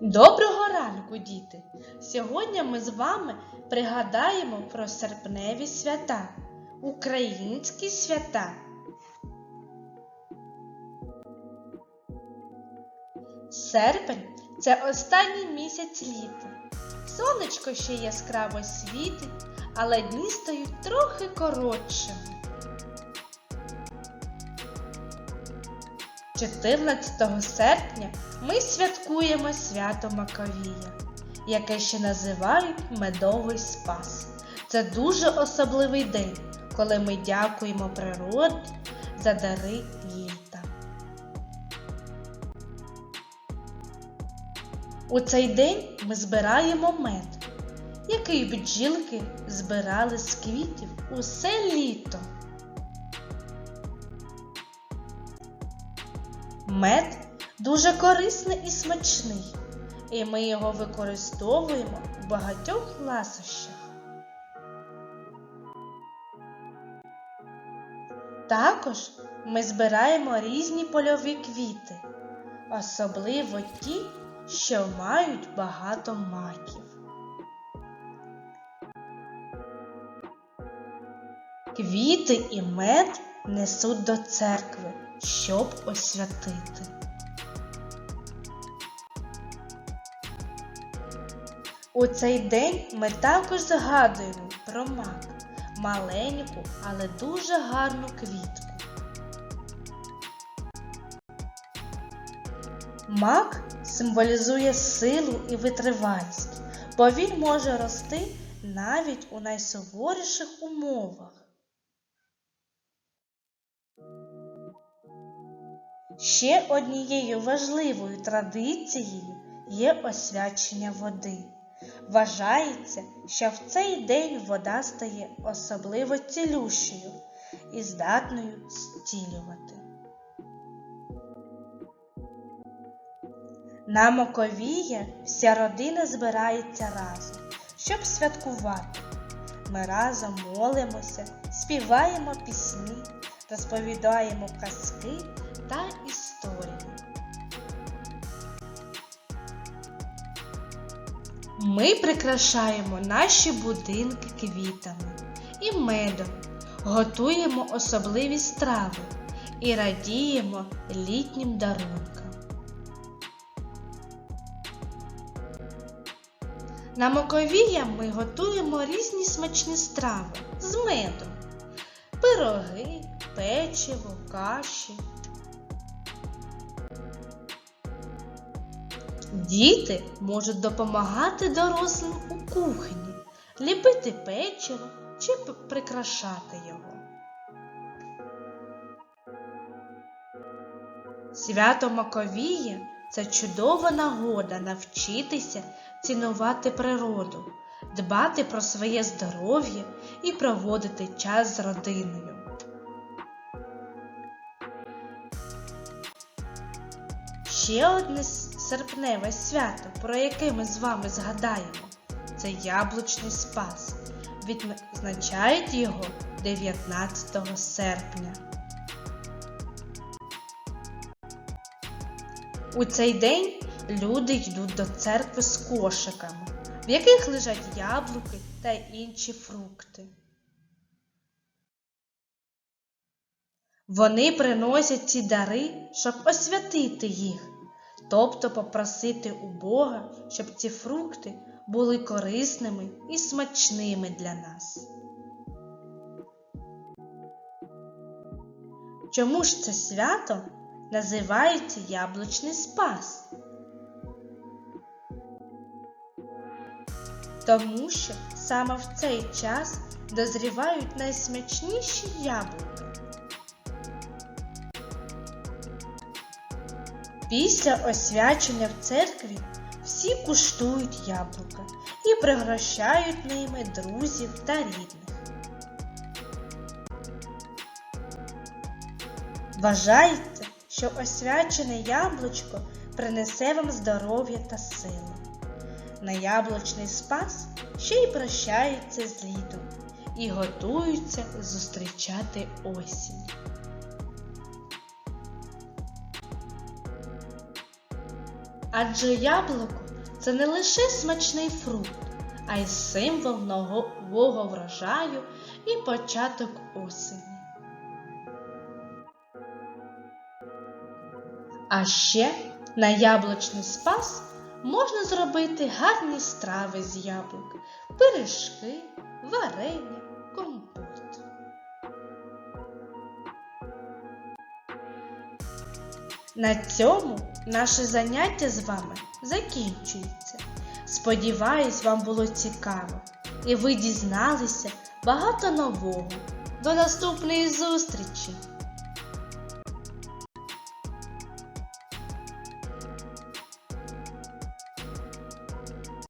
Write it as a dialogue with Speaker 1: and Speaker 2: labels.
Speaker 1: Доброго ранку, діти! Сьогодні ми з вами пригадаємо про серпневі свята, українські свята. Серпень це останній місяць літа. Сонечко ще яскраво світить, але дні стають трохи коротшими. 14 серпня ми святкуємо свято Маковія, яке ще називають Медовий Спас. Це дуже особливий день, коли ми дякуємо природі за дари літа. У цей день ми збираємо мед, який бджілки збирали з квітів усе літо. Мед дуже корисний і смачний, і ми його використовуємо в багатьох ласощах. Також ми збираємо різні польові квіти, особливо ті, що мають багато маків. Квіти і мед несуть до церкви, щоб освятити. У цей день ми також згадуємо про мак, маленьку, але дуже гарну квітку. Мак символізує силу і витривалість, бо він може рости навіть у найсуворіших умовах. Ще однією важливою традицією є освячення води. Вважається, що в цей день вода стає особливо цілющою і здатною зцілювати. На Моковія вся родина збирається разом, щоб святкувати. Ми разом молимося, співаємо пісні, розповідаємо казки та історії. Ми прикрашаємо наші будинки квітами і медом, готуємо особливі страви і радіємо літнім дарункам. На Маковія ми готуємо різні смачні страви з медом, пироги, печиво, каші. Діти можуть допомагати дорослим у кухні, ліпити печиво чи прикрашати його. Свято Маковія це чудова нагода навчитися цінувати природу, дбати про своє здоров'я і проводити час з родиною. Ще одне серпневе свято, про яке ми з вами згадаємо, це яблучний спас. Відзначають його 19 серпня. У цей день люди йдуть до церкви з кошиками, в яких лежать яблуки та інші фрукти. Вони приносять ці дари, щоб освятити їх, тобто попросити у Бога, щоб ці фрукти були корисними і смачними для нас. Чому ж це свято називається Яблучний Спас? Тому що саме в цей час дозрівають найсмачніші яблука. Після освячення в церкві всі куштують яблука і пригощають ними друзів та рідних. Вважається, що освячене яблучко принесе вам здоров'я та силу. На яблучний спас ще й прощаються з літом і готуються зустрічати осінь. Адже яблуко це не лише смачний фрукт, а й символ нового врожаю і початок осені. А ще на яблучний спас можна зробити гарні страви з яблук, пиріжки, варення, компот. На цьому наше заняття з вами закінчується. Сподіваюсь, вам було цікаво і ви дізналися багато нового. До наступної зустрічі!